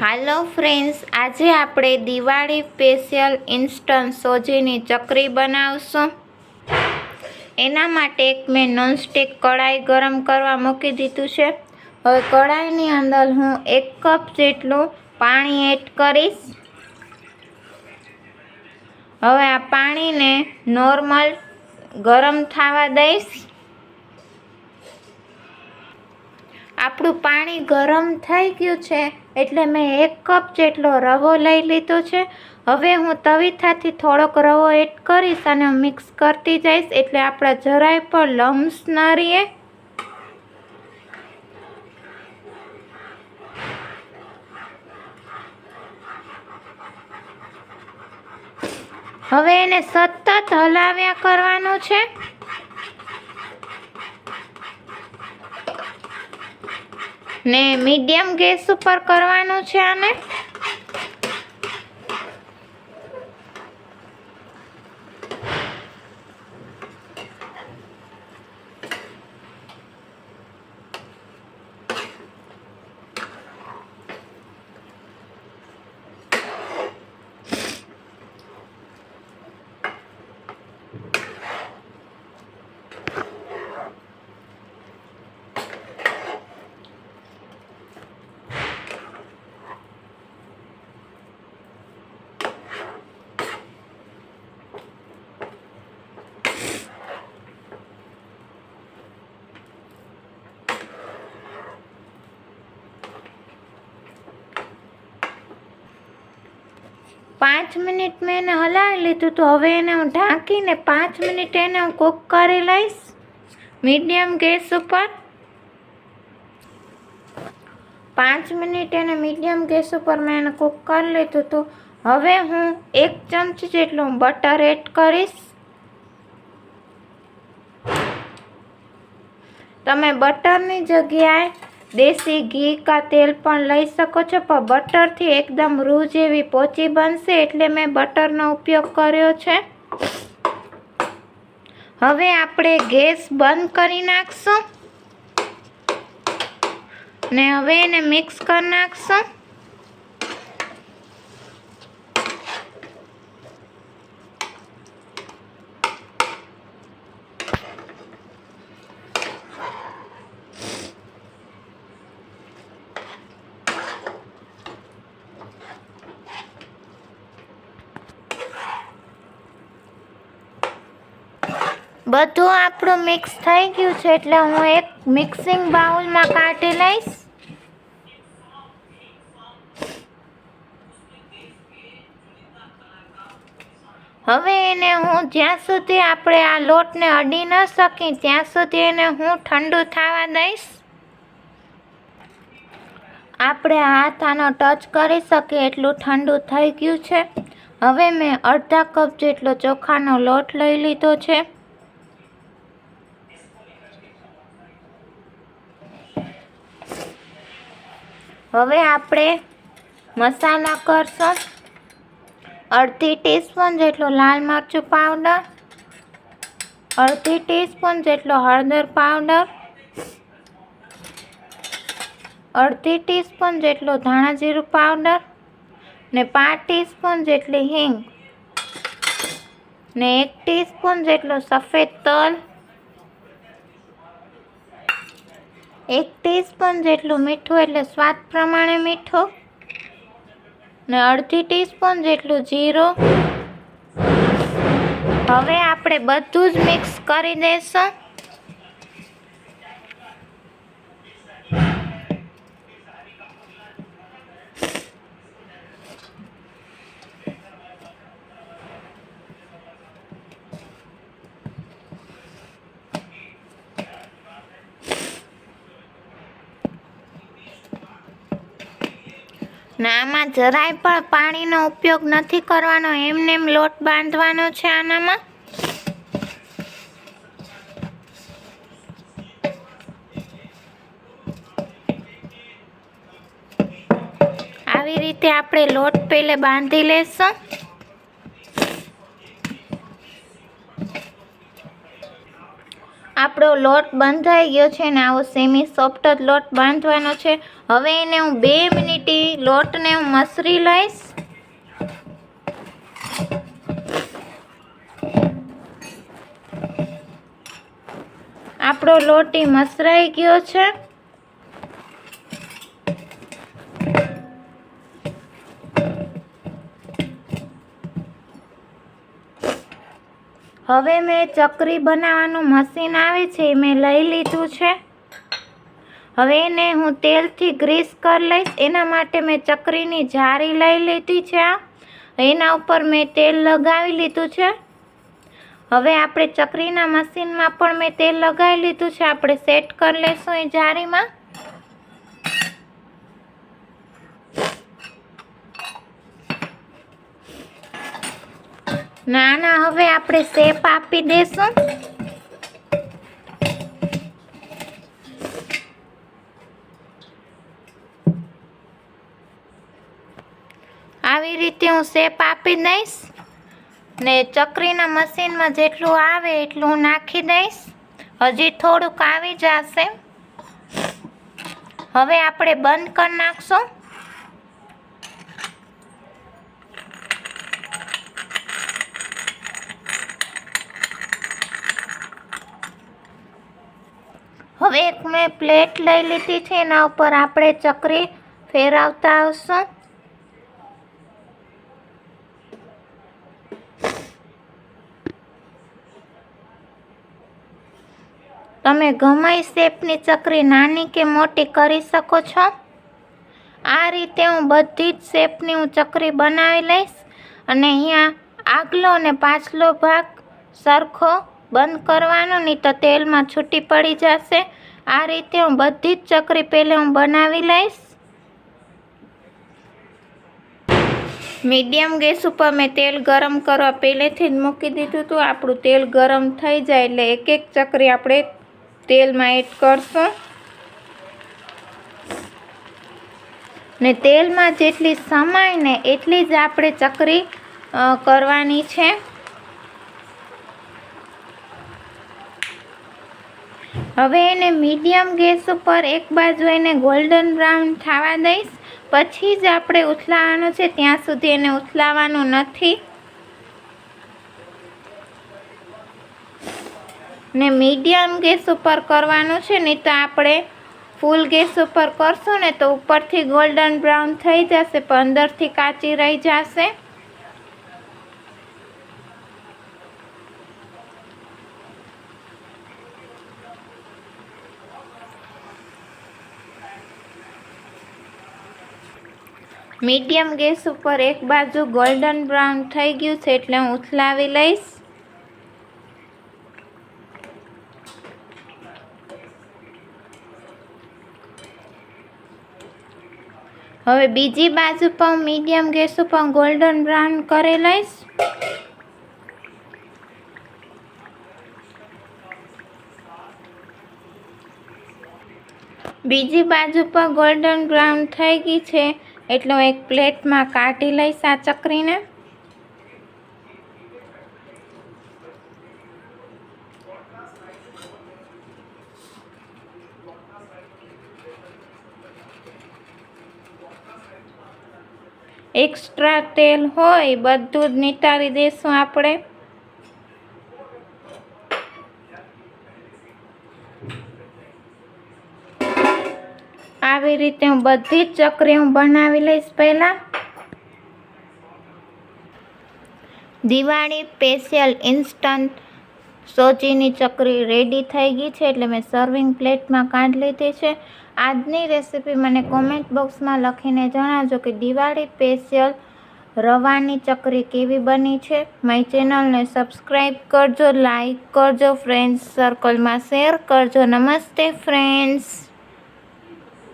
હાલો friends, આજે આપણે Diwali special instant સોજીની ચકરી બનાવશું. એના માટે એક મેં નોનસ્ટિક કઢાઈ ગરમ કરવા મૂકી દીધું છે. હવે કઢાઈની અંદર હું એક કપ જેટલું પાણી એડ કરીશ. હવે આ પાણીને નોર્મલ ગરમ થવા દઈશ. આપણું પાણી ગરમ થઈ ગયું છે. એટલે મેં એક કપ જેટલો રવો લઈ લીધો છે. હવે હું તવીથાથી થોડોક રવો એડ કરીશ અને મિક્સ કરતી જઈશ એટલે આપણા જરાય પણ લમ્સ ન રહીએ. હવે એને સતત હલાવ્યા કરવાનું છે. ને મીડિયમ ગેસ ઉપર કરવાનું છે આને. પાંચ મિનિટ મેં એને હલાવી લીધું તો હવે એને હું ઢાંકીને પાંચ મિનિટ એને હું કૂક કરી લઈશ. મીડિયમ ગેસ ઉપર. પાંચ મિનિટ એને મીડિયમ ગેસ ઉપર મેં એને કૂક કરી લીધું હતું હવે હું એક ચમચી જેટલું બટર એડ કરીશ. તમે બટરની જગ્યાએ દેશી ઘી કા તેલ પણ લઈ શકો છો, પણ બટરથી એકદમ રૂ જેવી પોચી બનશે એટલે મેં બટરનો ઉપયોગ કર્યો છે. હવે આપણે ગેસ બંધ કરી નાખશું. ને હવે એને મિક્સ કરી નાખશું. બધું આપણું મિક્સ થઈ ગયું છે એટલે હું એક મિક્સિંગ બાઉલમાં કાઢી લઈશ. હવે એને હું જ્યાં સુધી આપણે આ લોટને અડી ન શકી ત્યાં સુધી એને હું ઠંડુ થવા દઈશ. આપણે હાથ આનો ટચ કરી શકીએ, એટલું ઠંડુ થઈ ગયું છે. હવે મેં અડધા કપ જેટલો ચોખાનો લોટ લઈ લીધો છે. હવે આપણે મસાલા કરશું. અડધી ટીસ્પૂન જેટલો લાલ મરચું પાવડર અડધી ટીસ્પૂન જેટલો હળદર પાવડર અડધી ટીસ્પૂન જેટલો ધાણા જીરું પાવડર ને પાંચ ટીસ્પૂન જેટલી હિંગ ને એક ટીસ્પૂન જેટલો સફેદ તલ એક ટીસ્પૂન જેટલું મીઠું એટલે સ્વાદ પ્રમાણે મીઠું. ને અડધી ટીસ્પૂન જેટલું જીરું. હવે આપણે બધું જ મિક્સ કરી દઈશું ને આમાં જરાય પણ પાણીનો ઉપયોગ નથી કરવાનો. એમને એમ લોટ બાંધવાનો છે આનામાં. આવી રીતે આપણે લોટ પહેલે બાંધી લેશું. આપણો લોટ બંધાઈ ગયો છે ને આવો સેમી સોફ્ટ જ લોટ બાંધવાનો છે. હવે એને હું બે મિનિટ લોટને હું મસરી લઈશ. આપણો લોટ મસરાઈ ગયો છે. હવે મેં ચકરી બનાવવાનું મશીન આવે છે એ મેં લઈ લીધું છે. હવે એને હું તેલથી ગ્રીસ કરી લઈશ. એના માટે મેં ચકરીની જારી લઈ લીધી છે આ. એના ઉપર મેં તેલ લગાવી લીધું છે. હવે આપણે ચકરીના મશીનમાં પણ મેં તેલ લગાવી લીધું છે. આપણે સેટ કરી લઈશું એ જારીમાં. નાના હવે આપણે શેપ આપી દેશું આવી રીતે હું શેપ આપી દઈશ ને ચકરીના મશીનમાં જેટલું આવે એટલું હું નાખી દઈશ. હજી થોડુંક આવી જશે. હવે આપણે બંધ કરી નાખશું હવે એક મેં પ્લેટ લઈ લીધી છે. એના ઉપર આપણે ચકરી ફેરવતા આવશું. તમે ગમે શેપની ચકરી નાની કે મોટી કરી શકો છો. આ રીતે હું બધી જ શેપની હું ચકરી બનાવી લઈશ. અને અહીંયા આગલો અને પાછલો ભાગ સરખો બંધ કરવાનો, નહીં તો તેલમાં છૂટી પડી જશે. આ રીતે હું બધી જ ચકરી પહેલે હું બનાવી લઈશ. મીડિયમ ગેસ ઉપર મેં તેલ ગરમ કરવા પહેલેથી જ મૂકી દીધું હતું. આપણું તેલ ગરમ થઈ જાય એટલે એક એક ચકરી આપણે તેલમાં એડ કરશું. ને તેલમાં જેટલી સમાય ને એટલી જ આપણે ચકરી કરવાની છે. હવે એને મીડિયમ ગેસ ઉપર એક બાજુ એને ગોલ્ડન બ્રાઉન થવા દઈશ. પછી જ આપણે ઉથલાવવાનું છે, ત્યાં સુધી એને ઉથલાવવાનું નથી. ને મીડિયમ ગેસ ઉપર કરવાનું છે, નહીં તો આપણે ફૂલ ગેસ ઉપર કરશું ને તો ઉપરથી ગોલ્ડન બ્રાઉન થઈ જશે, પણ અંદરથી કાચી રહી જશે. મીડિયમ ગેસ ઉપર એક બાજુ ગોલ્ડન બ્રાઉન થઈ ગયું છે એટલે હું ઉથલાવી લઈશ. હવે બીજી બાજુ પણ મીડિયમ ગેસ ઉપર ગોલ્ડન બ્રાઉન કરી લઈશ. બીજી બાજુ પર ગોલ્ડન બ્રાઉન થઈ ગઈ છે. એટલે હું એક પ્લેટમાં કાઢી લઈશ આ ચકરીને. એક્સ્ટ્રા તેલ હોય, બધું જ નિતારી દઈશું આપણે. આવી રીતે હું બધી જ ચકરી હું બનાવી લઈશ પહેલાં. દિવાળી સ્પેશિયલ ઇન્સ્ટન્ટ સોજીની ચકરી રેડી થઈ ગઈ છે એટલે મેં સર્વિંગ પ્લેટમાં કાઢી લીધી છે. આજની રેસીપી મને કોમેન્ટ બોક્સમાં લખીને જણાવજો કે દિવાળી સ્પેશિયલ રવાની ચકરી કેવી બની છે. મારી ચેનલને સબસ્ક્રાઈબ કરજો લાઈક કરજો ફ્રેન્ડ્સ સર્કલમાં શેર કરજો. નમસ્તે ફ્રેન્ડ્સ